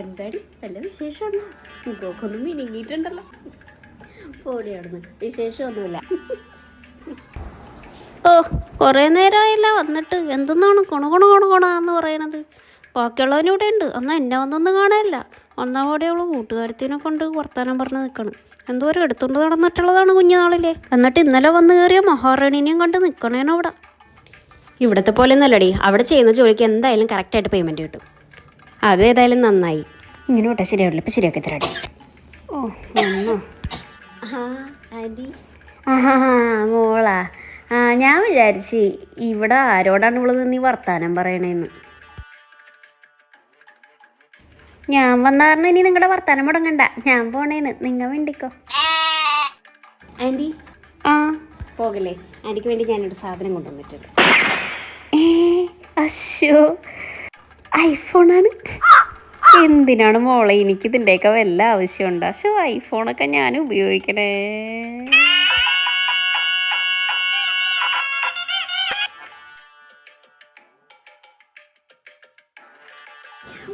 എന്താടി? വല്ല വിശേഷമുണ്ടോ മുഖമൊന്നും മിനുങ്ങിയിട്ടുണ്ടല്ലോ. പോടിയാണെന്ന് വിശേഷമൊന്നുമില്ല. ഓ കുറേ നേരമായില്ല വന്നിട്ട്. എന്തെന്നാണ് കൊണ കൊണ കൊണ എന്ന് പറയണത്? ബാക്കിയുള്ളവനിവിടെ ഉണ്ട്. എന്നാൽ എന്നെ വന്നൊന്നും കാണാനില്ല ഒന്നാമോടെ അവൾ കൂട്ടുകാരത്തിനെ കൊണ്ട് വർത്താനം പറഞ്ഞ് നിൽക്കണം എന്തോരം എടുത്തുകൊണ്ട് നടന്നിട്ടുള്ളതാണ് കുഞ്ഞുനാളിലെ. എന്നിട്ട് ഇന്നലെ വന്ന് കയറിയ മഹാറാണിനെയും കണ്ട് നിൽക്കണേനവിടെ ഇവിടത്തെ പോലെ ഒന്നല്ലടി അവിടെ ചെയ്യുന്ന ജോലിക്ക് എന്തായാലും കറക്റ്റായിട്ട് പേയ്മെന്റ് കിട്ടും. അതേതായാലും നന്നായി. ഇങ്ങനെ വിട്ടാൽ ശരിയാവില്ല. ഇപ്പം ശരിയാക്കി തരാടി. ഓ വന്നോ. അടി ആ മോളാ. ആ ഞാൻ വിചാരിച്ച് ഇവിടെ ആരോടാണ് ഇവൾ നീ വർത്താനം പറയണേന്ന്? ഞാൻ വന്ന കാരണം ഇനി നിങ്ങളുടെ വർത്താനം മുടങ്ങണ്ട. ഞാൻ പോണേന്ന്. നിങ്ങൾ വേണ്ടിക്കോ ആന്റി ആ. പോകല്ലേ. ആന്റിക്ക് വേണ്ടി ഞാനൊരു സാധനം കൊണ്ടുവന്നിട്ടുണ്ട്. ഏ അശോ ഐഫോണാണ്. എന്തിനാണ് മോളെ എനിക്ക് ഇതിന്റെയൊക്കെ വല്ല ആവശ്യമുണ്ട്? പക്ഷേ ഐഫോണൊക്കെ ഞാൻ ഉപയോഗിക്കണേ.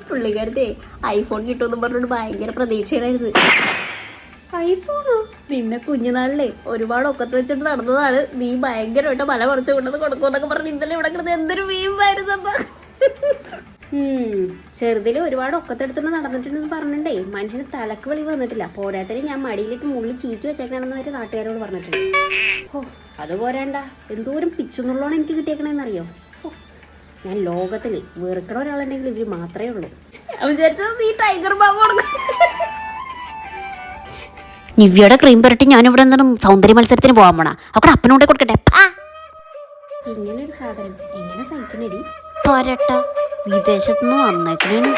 പുള്ളിക്കാരത്തെ ഐഫോൺ കിട്ടുമെന്ന് പറഞ്ഞിട്ട് ഭയങ്കര പ്രതീക്ഷയിലായിരുന്നു. ഐഫോണോ? നിന്നെ കുഞ്ഞുനാളിലെ ഒരുപാട് ഒക്കത്ത് വെച്ചിട്ട് നടന്നതാണ്. നീ ഭയങ്കരമായിട്ട് മല മറിച്ച് കൊണ്ടുവന്ന് കൊടുക്കുമെന്നൊക്കെ പറഞ്ഞ് ഇന്നലെ ഇവിടെ കിടന്ന് എന്തൊരു വീമ്പായിരുന്നത് ചെറുതിൽ ഒരുപാട് ഒക്കത്തെടുത്തിട്ട് നടന്നിട്ടുണ്ടെന്ന് പറഞ്ഞിട്ടേ മനുഷ്യന് തലക്ക് വെളി വന്നിട്ടില്ല. പോരാത്തതിന് ഞാൻ മടിയിലിട്ട് മുള്ളി ചീച്ചു വെച്ചേക്കണമെന്ന് വരെ നാട്ടുകാരോട് പറഞ്ഞിട്ടുണ്ട്. ഓ അത് പോരാണ്ട. എന്തോരം പിച്ചുന്നുള്ളതാണ് എനിക്ക് കിട്ടിയേക്കണേന്നറിയോ? ഓ ഞാൻ ലോകത്തിൽ വെറുക്കണ ഒരാളുണ്ടെങ്കിൽ ഇവർ മാത്രമേ ഉള്ളൂ. വിചാരിച്ചത് നീ ടൈഗർ ബാബു നിവ്യയുടെ ക്രീം പുരട്ടി ഞാനിവിടെ എന്താണ് സൗന്ദര്യ മത്സരത്തിന് പോകാൻ പോണ. അവിടെ അപ്പനോടെ കൊടുക്കട്ടെ. ഇങ്ങനെ ഒരു സാധനം. എങ്ങനെ സഹിക്കുന്നടി? പോരട്ട. Їй 10 норм, найклін.